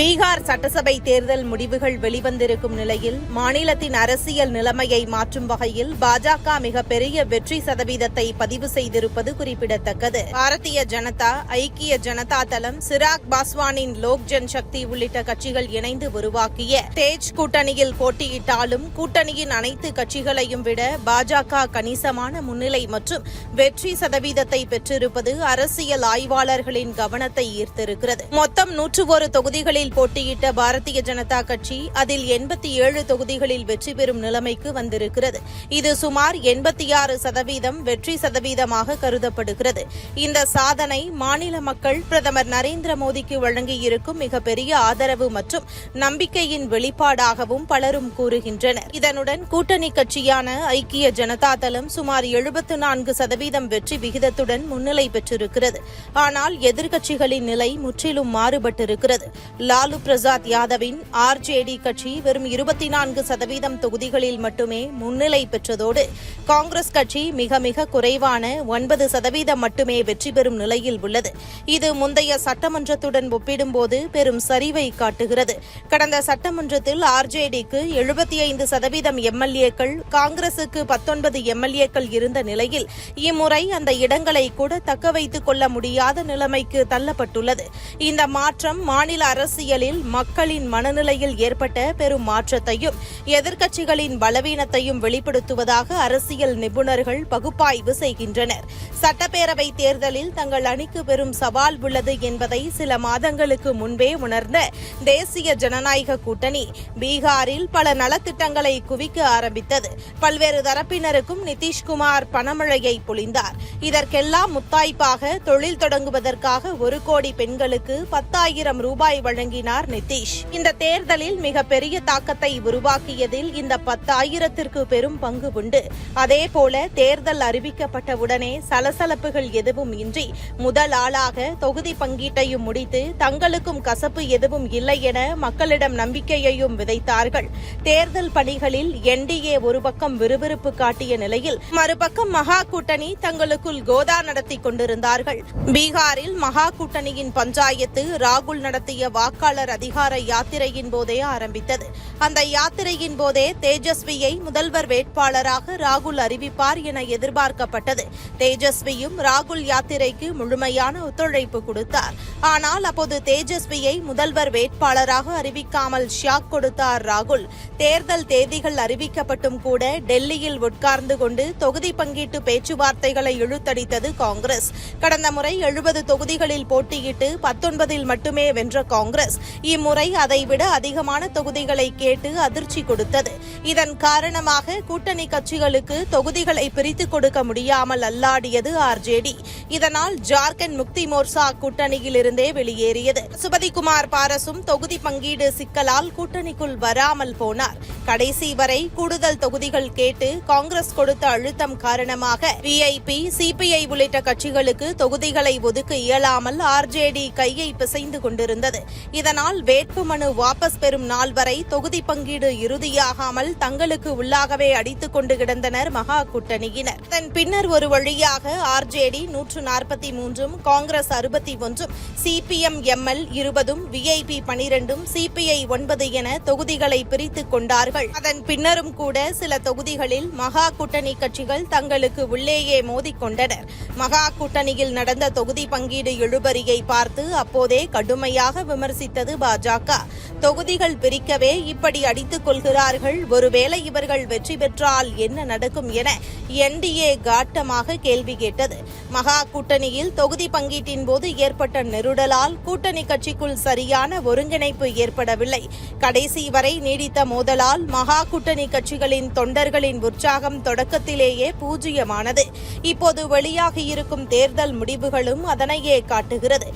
பீகார் சட்டசபை தேர்தல் முடிவுகள் வெளிவந்திருக்கும் நிலையில் மாநிலத்தின் அரசியல் நிலைமையை மாற்றும் வகையில் பாஜக மிகப்பெரிய வெற்றி சதவீதத்தை பதிவு செய்திருப்பது குறிப்பிடத்தக்கது. பாரதிய ஜனதா ஐக்கிய ஜனதா தளம் சிராக் பாஸ்வானின் லோக் ஜன் சக்தி உள்ளிட்ட கட்சிகள் இணைந்து உருவாக்கிய தேஜ் கூட்டணியில் போட்டியிட்டாலும் கூட்டணியின் அனைத்து கட்சிகளையும் விட பாஜக கணிசமான முன்னிலை மற்றும் வெற்றி சதவீதத்தை பெற்றிருப்பது அரசியல் ஆய்வாளர்களின் கவனத்தை ஈர்த்திருக்கிறது. மொத்தம் நூற்று ஒரு தொகுதிகளில் போட்டியிட்ட பாரதிய ஜனதா கட்சி அதில் எண்பத்தி ஏழு தொகுதிகளில் வெற்றி பெறும் நிலைமைக்கு வந்திருக்கிறது. இது சுமார் எண்பத்தி ஆறு சதவீதம் வெற்றி சதவீதமாக கருதப்படுகிறது. இந்த சாதனை மாநில மக்கள் பிரதமர் நரேந்திர மோடிக்கு வழங்கியிருக்கும் மிகப்பெரிய ஆதரவு மற்றும் நம்பிக்கையின் வெளிப்பாடாகவும் பலரும் கூறுகின்றனர். இதனுடன் கூட்டணி கட்சியான ஐக்கிய ஜனதா தளம் சுமார் எழுபத்து நான்கு சதவீதம் வெற்றி விகிதத்துடன் முன்னிலை பெற்றிருக்கிறது. ஆனால் எதிர்க்கட்சிகளின் நிலை முற்றிலும் மாறுபட்டிருக்கிறது. லாலு பிரசாத் யாதவின் ஆர்ஜேடி கட்சி வெறும் இருபத்தி நான்கு சதவீதம் தொகுதிகளில் மட்டுமே முன்னிலை பெற்றதோடு காங்கிரஸ் கட்சி மிக மிக குறைவான ஒன்பது சதவீதம் மட்டுமே வெற்றி பெறும் நிலையில் உள்ளது. இது முந்தைய சட்டமன்றத்துடன் ஒப்பிடும்போது பெரும் சரிவை காட்டுகிறது. கடந்த சட்டமன்றத்தில் ஆர்ஜேடிக்கு எழுபத்தி ஐந்து சதவீதம் எம்எல்ஏக்கள் காங்கிரசுக்கு பத்தொன்பது எம்எல்ஏக்கள் இருந்த நிலையில் இம்முறை அந்த இடங்களை கூட தக்க வைத்துக் கொள்ள முடியாத நிலைமைக்கு தள்ளப்பட்டுள்ளது. இந்த மாற்றம் மாநில அரசியல் அரசியலில் மக்களின் மனநிலையில் ஏற்பட்ட பெரும் மாற்றத்தையும் எதிர்க்கட்சிகளின் பலவீனத்தையும் வெளிப்படுத்துவதாக அரசியல் நிபுணர்கள் பகுப்பாய்வு செய்கின்றனர். சட்டப்பேரவை தேர்தலில் தங்கள் அணிக்கு பெரும் சவால் உள்ளது என்பதை சில மாதங்களுக்கு முன்பே உணர்ந்த தேசிய ஜனநாயக கூட்டணி பீகாரில் பல நலத்திட்டங்களை குவிக்க ஆரம்பித்தது. பல்வேறு தரப்பினருக்கும் நிதிஷ்குமார் பணமழையை பொழிந்தார். இதற்கெல்லாம் முத்தாய்ப்பாக தொழில் தொடங்குவதற்காக ஒரு கோடி பெண்களுக்கு பத்தாயிரம் ரூபாய் வழங்கி வழங்கினார் நிதிஷ். இந்த தேர்தலில் மிகப்பெரிய தாக்கத்தை உருவாக்கியதில் இந்த பத்தாயிரத்திற்கு பெரும் பங்கு உண்டு. அதேபோல தேர்தல் அறிவிக்கப்பட்டவுடனே சலசலப்புகள் எதுவும் இன்றி முதல் ஆளாக தொகுதி பங்கீட்டையும் முடித்து தங்களுக்கும் கசப்பு எதுவும் இல்லை என மக்களிடம் நம்பிக்கையையும் விதைத்தார்கள். தேர்தல் பணிகளில் என்டிஏ ஒரு பக்கம் விறுவிறுப்பு காட்டிய நிலையில் மறுபக்கம் மகா கூட்டணி தங்களுக்குள் கோதா நடத்தி கொண்டிருந்தார்கள். பீகாரில் மகா கூட்டணியின் பஞ்சாயத்து ராகுல் நடத்திய வாக்காளர் அதிகார யாத்திரையின் போதே ஆரம்பித்தது. அந்த யாத்திரையின் போதே தேஜஸ்வியை முதல்வர் வேட்பாளராக ராகுல் அறிவிப்பார் என எதிர்பார்க்கப்பட்டது. தேஜஸ்வியும் ராகுல் யாத்திரைக்கு முழுமையான ஒத்துழைப்பு கொடுத்தார். ஆனால் அப்போது தேஜஸ்வியை முதல்வர் வேட்பாளராக அறிவிக்காமல் ஷாக் கொடுத்தார் ராகுல். தேர்தல் தேதிகள் அறிவிக்கப்பட்டும் கூட டெல்லியில் உட்கார்ந்து கொண்டு தொகுதி பங்கீட்டு பேச்சுவார்த்தைகளை இழுத்தடித்தது காங்கிரஸ். கடந்த முறை எழுபது தொகுதிகளில் போட்டியிட்டு பத்தொன்பதில் மட்டுமே வென்ற காங்கிரஸ். காங்கிரஸ் இம்முறை அதைவிட அதிகமான தொகுதிகளை கேட்டு அதிர்ச்சி கொடுத்தது. இதன் காரணமாக கூட்டணி கட்சிகளுக்கு தொகுதிகளை பிரித்துக் கொடுக்க முடியாமல் அல்லாடியது ஆர்ஜேடி இதனால் ஜார்க்கண்ட் முக்தி மோர்சா கூட்டணியிலிருந்தே வெளியேறியது. சுபதிகுமார் பாரசும் தொகுதி பங்கீடு சிக்கலால் கூட்டணிக்குள் வராமல் போனார். கடைசி வரை கூடுதல் தொகுதிகள் கேட்டு காங்கிரஸ் கொடுத்த அழுத்தம் காரணமாக விஐபி சிபிஐ உள்ளிட்ட கட்சிகளுக்கு தொகுதிகளை ஒதுக்க இயலாமல் ஆர்ஜேடி கையை பிசைந்து கொண்டிருந்தது. இதனால் வேட்புமனு வாபஸ் பெறும் நாள் வரை தொகுதி பங்கீடு இறுதியாகாமல் தங்களுக்கு உள்ளாகவே அடித்துக் கொண்டு கிடந்தனர் மகா கூட்டணியினர். அதன் பின்னர் ஒரு வழியாக ஆர்ஜேடி நூற்று நாற்பத்தி மூன்றும் காங்கிரஸ் அறுபத்தி ஒன்றும் சிபிஎம் எம்எல் இருபதும் விஐபி பனிரெண்டும் சிபிஐ ஒன்பது என தொகுதிகளை பிரித்துக் கொண்டார்கள். அதன் பின்னரும் கூட சில தொகுதிகளில் மகா கூட்டணி கட்சிகள் தங்களுக்கு உள்ளேயே மோதிக்கொண்டனர் மகா கூட்டணியில் நடந்த தொகுதி பங்கீடு இழுபறியை பார்த்து அப்போதே கடுமையாக விமர்சித்தது பாஜக. தொகுதிகள் பிரிக்கவே இப்படி அடித்துக் கொள்கிறார்கள். ஒருவேளை இவர்கள் வெற்றி பெற்றால் என்ன நடக்கும் என என்டிஏ காட்டமாக கேள்வி கேட்டது. மகா கூட்டணியில் தொகுதி பங்கீட்டின் போது ஏற்பட்ட நெருடலால் கூட்டணி கட்சிக்குள் சரியான ஒருங்கிணைப்பு ஏற்படவில்லை. கடைசி வரை நீடித்த மோதலால் மகா கூட்டணி கட்சிகளின் தொண்டர்களின் உற்சாகம் தொடக்கத்திலேயே பூஜ்ஜியமானது. இப்போது வெளியாகியிருக்கும் தேர்தல் முடிவுகளும் அதனையே காட்டுகிறது.